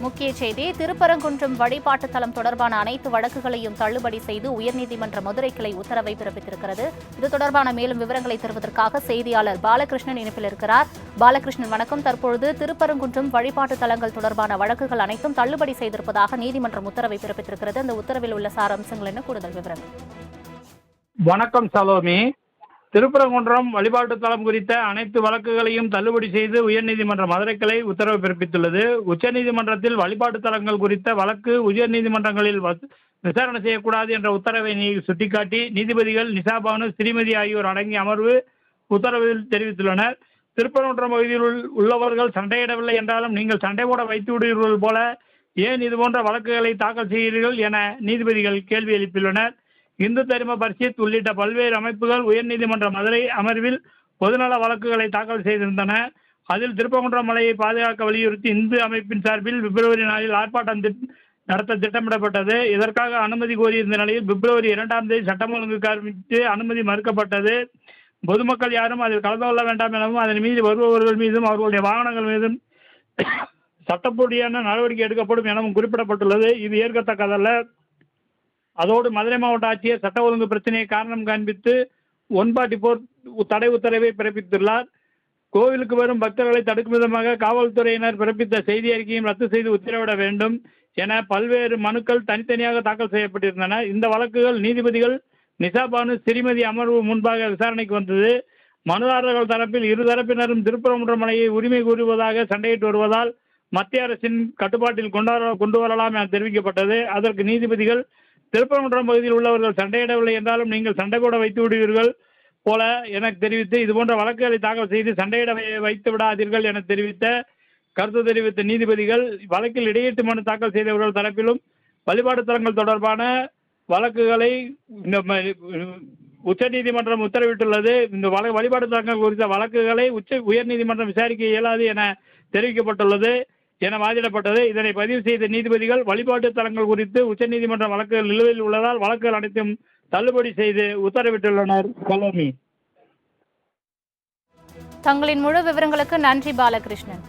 முக்கிய செய்தி திருப்பரங்குன்றம் வழிபாட்டு தலம் தொடர்பான அனைத்து வழக்குகளையும் தள்ளுபடி செய்து உயர்நீதிமன்ற மதுரை கிளை உத்தரவை பிறப்பித்திருக்கிறது. இது தொடர்பான மேலும் விவரங்களை தருவதற்காக செய்தியாளர் பாலகிருஷ்ணன் இணைப்பில் இருக்கிறார். பாலகிருஷ்ணன் வணக்கம். தற்பொழுது திருப்பரங்குன்றம் வழிபாட்டு தலங்கள் தொடர்பான வழக்குகள் அனைத்தும் தள்ளுபடி செய்திருப்பதாக நீதிமன்றம் உத்தரவை பிறப்பித்திருக்கிறது. அந்த உத்தரவில் உள்ள சாராம்சங்கள் என்ன? கூடுதல் விவரங்கள். வணக்கம் சலோமி. திருப்பரங்குன்றம் வழிபாட்டு தலம் குறித்த அனைத்து வழக்குகளையும் தள்ளுபடி செய்து உயர்நீதிமன்ற மதுரை கிளை உத்தரவு பிறப்பித்துள்ளது. உச்சநீதிமன்றத்தில் வழிபாட்டு தலங்கள் குறித்த வழக்கு உயர்நீதிமன்றங்களில் விசாரணை செய்யக்கூடாது என்ற உத்தரவை சுட்டிக்காட்டி நீதிபதிகள் நிசாபானு ஸ்ரீமதி ஆகியோர் அடங்கிய அமர்வு உத்தரவில் தெரிவித்துள்ளனர். திருப்பரங்குன்றம் பகுதியில் உள்ளவர்கள் சண்டையிடவில்லை என்றாலும் நீங்கள் சண்டை போட வைத்து விடுவீர்கள் போல ஏன் இதுபோன்ற வழக்குகளை தாக்கல் செய்கிறீர்கள் என நீதிபதிகள் கேள்வி எழுப்பியுள்ளனர். இந்து தர்ம பரிஷத் உள்ளிட்ட பல்வேறு அமைப்புகள் உயர்நீதிமன்ற மதுரை அமர்வில் பொதுநல வழக்குகளை தாக்கல் செய்திருந்தன. அதில் திருப்பங்குன்றம் மலையை பாதுகாக்க வலியுறுத்தி இந்து அமைப்பின் சார்பில் பிப்ரவரி நாளில் ஆர்ப்பாட்டம் நடத்த திட்டமிடப்பட்டது. இதற்காக அனுமதி கோரியிருந்த நிலையில் பிப்ரவரி இரண்டாம் தேதி சட்டம் ஒழுங்கு காரணமிட்டு அனுமதி மறுக்கப்பட்டது. பொதுமக்கள் யாரும் அதில் கலந்து கொள்ள வேண்டாம் எனவும் அதன் மீது வருபவர்கள் மீதும் அவர்களுடைய வாகனங்கள் மீதும் சட்டப்படியான நடவடிக்கை எடுக்கப்படும் எனவும் குறிப்பிடப்பட்டுள்ளது. இது ஏற்கத்தக்கதல்ல. அதோடு மதுரை மாவட்ட ஆட்சியர் சட்ட ஒழுங்கு பிரச்சனையை காரணம் காண்பித்து ஒன் ஃபார்ட்டி ஃபோர் தடை உத்தரவை பிறப்பித்துள்ளார். கோவிலுக்கு வரும் பக்தர்களை தடுக்கும் விதமாக காவல்துறையினர் பிறப்பித்த செய்தி அறிக்கையும் ரத்து செய்து உத்தரவிட வேண்டும் என பல்வேறு மனுக்கள் தனித்தனியாக தாக்கல் செய்யப்பட்டிருந்தன. இந்த வழக்குகள் நீதிபதிகள் நிசாபானு சிறிமதி அமர்வு முன்பாக விசாரணைக்கு வந்தது. மனுதாரர்கள் தரப்பில் இரு தரப்பினரும் திருப்பரங்குன்றம் மலையை உரிமை கூறுவதாக சண்டையிட்டு வருவதால் மத்திய அரசின் கட்டுப்பாட்டில் கொண்டாட கொண்டு வரலாம் என தெரிவிக்கப்பட்டது. அதற்கு நீதிபதிகள் திருப்பரங்குன்றம் பகுதியில் உள்ளவர்கள் சண்டையிடவில்லை என்றாலும் நீங்கள் சண்டை போட வைத்து விடுவீர்கள் போல எனக்கு தெரிவித்து இதுபோன்ற வழக்குகளை தாக்கல் செய்து சண்டையிட வை- வைத்து விடாதீர்கள் என தெரிவித்த கருத்து தெரிவித்த நீதிபதிகள் வழக்கில் இடையீட்டு மனு தாக்கல் செய்தவர்கள் தரப்பிலும் வழிபாடு தலங்கள் தொடர்பான வழக்குகளை இந்த ம- உச்சநீதிமன்றம் உத்தரவிட்டுள்ளது. இந்த வழ வழிபாடு தலங்கள் குறித்த வழக்குகளை உச்ச உயர்நீதிமன்றம் விசாரிக்க இயலாது என தெரிவிக்கப்பட்டுள்ளது. என வாதிடப்பட்டது. இதனை பதிவு செய்த நீதிபதிகள் வழிபாட்டு தலங்கள் குறித்து உச்சநீதிமன்ற வழக்குகள் நிலுவையில் உள்ளதால் வழக்குகள் அனைத்தும் தள்ளுபடி செய்து உத்தரவிட்டுள்ளனர். கலோமி தங்களின் முழு விவரங்களுக்கு நன்றி பாலகிருஷ்ணன்.